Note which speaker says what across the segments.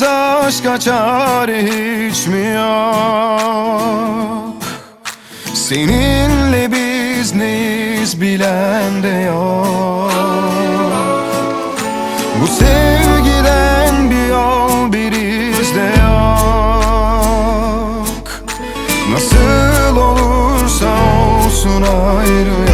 Speaker 1: başka çare hiç mi yok? Seninle biz neyiz bilen de yok. Bu sevgiden bir yol bir iz de yok. Nasıl olursa olsun ayrı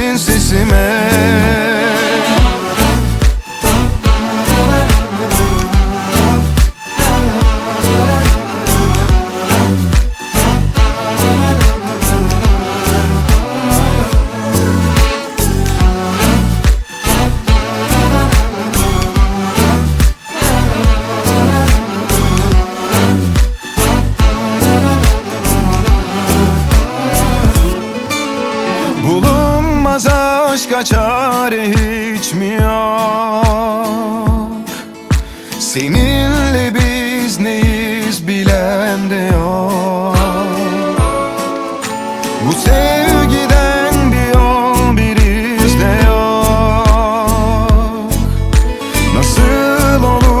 Speaker 1: aşka çare hiç mi yok? Seninle biz neyiz bilen de yok. Bu sevgiden bir yol bir iz de yok. Nasıl olursa